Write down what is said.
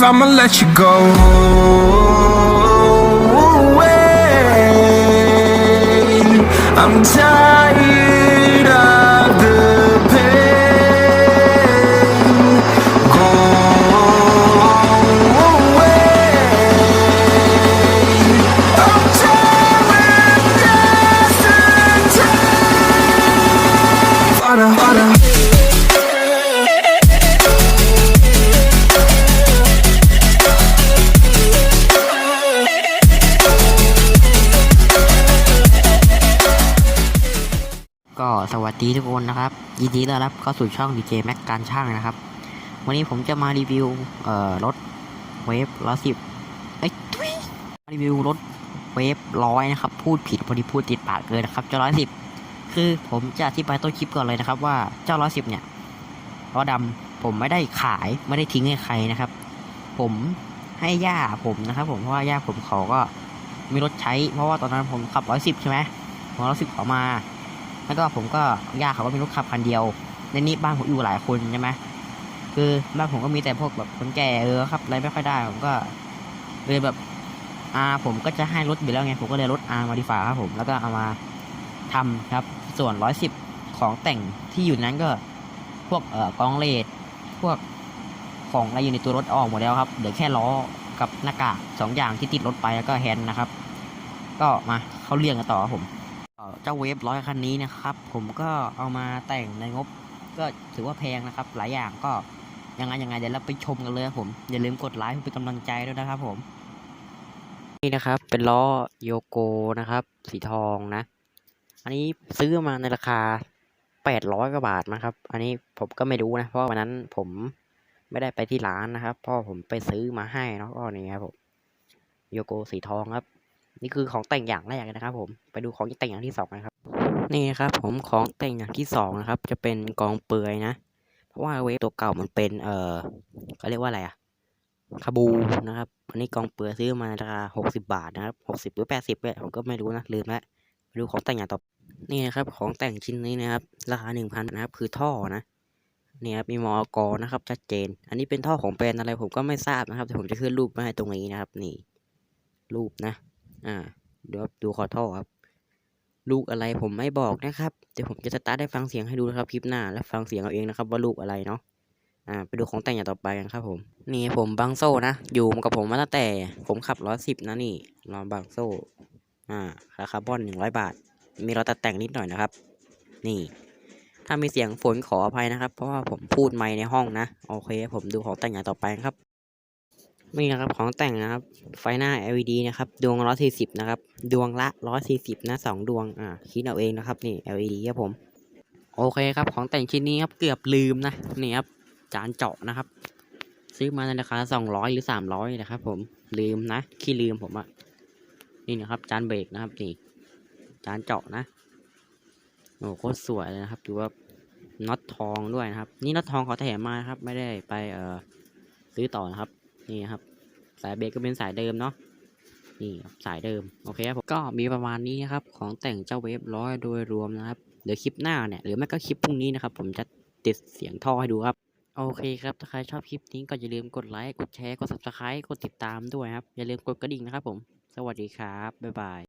leave, I'ma let you go. away. Eh. I'm tired ก็สวัสดีทุกคนนะครับ ยินดีต้อนรับเข้าสู่ช่อง DJ Mac การช่างนะครับ วันนี้ผมจะมารีวิวเอ่อรถเวฟร้อยสิบเอ้ทุยรีวิวรถเวฟร้อยนะครับ พูดผิดพอดีพูดติดปากเกินนะครับเจ้าร้อยสิบคือผมจะอธิบายต้นคลิปก่อนเลยนะครับ ว่าเจ้าร้อยสิบเนี่ยล้อดำผมไม่ได้ขายไม่ได้ทิ้งให้ใครนะครับ ผมให้ย่าผมนะครับ ผมเพราะว่าย่าผมเขาก็มีรถใช้ เพราะว่าตอนนั้นผมขับร้อยสิบใช่ไหมผมร้อยสิบเขามา แล้วก็ผมก็ย่าเขาก็มีรถขับคันเดียว ในนี้บ้านผมอยู่หลายคนใช่ไหมคือบ้านผมก็มีแต่พวกแบบคนแก่เออครับอะไรไม่ค่อยได้ผมก็เลยแบบอาผมก็จะให้รถอยู่แล้วไงผมก็เลยรถอามาดีฝ่าครับผมแล้วก็เอามาทำครับ ส่วนร้อยสิบของแต่งที่อยู่นั้นก็พวกเอ่อกองเลดพวกของอะไรอยู่ในตัวรถออกหมดแล้วครับเหลือแค่ล้อกับหน้ากากสองอย่างที่ติดรถไปแล้วก็แฮนด์นะครับ ก็มาเข้าเรื่องกันต่อครับผม เจ้าเวฟร้อยคันนี้นะครับ ผมก็เอามาแต่งในงบ ก็ถือว่าแพงนะครับ หลายอย่างก็ยังไงยังไงเดี๋ยวเราไปชมกันเลยครับผม อย่าลืมกดไลค์เพื่อเป็นกำลังใจด้วยนะครับผม นี่นะครับ เป็นล้อโยโกนะครับ สีทองนะ อันนี้ซื้อมาในราคาแปดร้อยกว่าบาทนะครับ อันนี้ผมก็ไม่รู้นะ เพราะวันนั้นผมไม่ได้ไปที่ร้านนะครับเพ่อผมไปซื้อมาให้เนาะก็นี่ครับผมโยโกสีทองครับ นี่คือของแต่งอย่างแรกนะครับ ผมไปดูของแต่งอย่างที่สองนะครับ นี่นะครับ ผมของแต่งอย่างที่สองนะครับ จะเป็นกองเปลือยนะเพราะว่าเวฟตัวเก่ามันเป็นเออเขาเรียกว่าอะไรอะคาบูนะครับอันนี้กองเปลือยซื้อมาราคาหกสิบาทนะครับหกสิบหรือแปดสิบเนี่ยผมก็ไม่รู้นะลืมแล้วไปดูของแต่งอย่างต่อนี่นะครับ ของแต่งชิ้นนี้นะครับ ราคาหนึ่งพันนะครับ คือท่อนะนี่ครับมีมอกอนะครับชัดเจน อันนี้เป็นท่อของแบรนด์อะไรผมก็ไม่ทราบนะครับ แต่ผมจะขึ้นรูปมาให้ตรงนี้นะครับ นี่ รูปนะ อ่าเดี๋ยวดูขอท่อครับ ลูกอะไรผมไม่บอกนะครับเดี๋ยวผมจะสตาร์ทได้ฟังเสียงให้ดูนะครับคลิปหน้า แล้วฟังเสียงเอาเองนะครับ ว่าลูกอะไรเนาะอ่าไปดูของแต่งอย่างต่อไปกันครับผม นี่ผมบังโซ่นะอยู่กับผมมาตั้งแต่ผมขับร้อยสิบนะนี่รอบังโซ่อ่าราคาร์บอนหนึ่งร้อยบาท มีรอยตัดแต่งนิดหน่อยนะครับ นี่ ถ้ามีเสียงฝนขออภัยนะครับ เพราะว่าผมพูดไม่ในห้องนะ โอเค ผมดูของแต่งอย่างต่อไปครับ นี่นะครับของแต่งนะครับ ไฟหน้า LED นะครับ ดวง140นะครับ ดวงละ140นะสองดวง อ่า คิดเอาเองนะครับ นี่ LED ครับผม โอเคครับ ของแต่งชิ้นนี้ครับ เกือบลืมนะ นี่ครับ จานเจาะนะครับ ซื้อมาในราคา200หรือ300นะครับผม ลืมนะ ขี้ลืมผมอะนี่นะครับ จานเบรกนะครับ นี่ จานเจาะนะ โอ้โคตรสวยเลยนะครับ ดูว่าน็อตทองด้วยนะครับ นี่น็อตทองเขาแถมมาครับ ไม่ได้ไป เอ่อ ซื้อต่อนะครับ นี่ครับสายเบรกก็เป็นสายเดิมเนาะนี่สายเดิมโอเคครับก็มีประมาณนี้นะครับของแต่งเจ้าเวฟร้อยโดยรวมนะครับเดี๋ยวคลิปหน้าเนี่ยหรือไม่ก็คลิปพรุ่งนี้นะครับผมจะติดเสียงท่อให้ดูครับโอเคครับถ้าใครชอบคลิปนี้ก็อย่าลืมกดไลค์กดแชร์กด subscribe กดติดตามด้วยครับอย่าลืมกดกระดิ่งนะครับผม สวัสดีครับบ๊ายบาย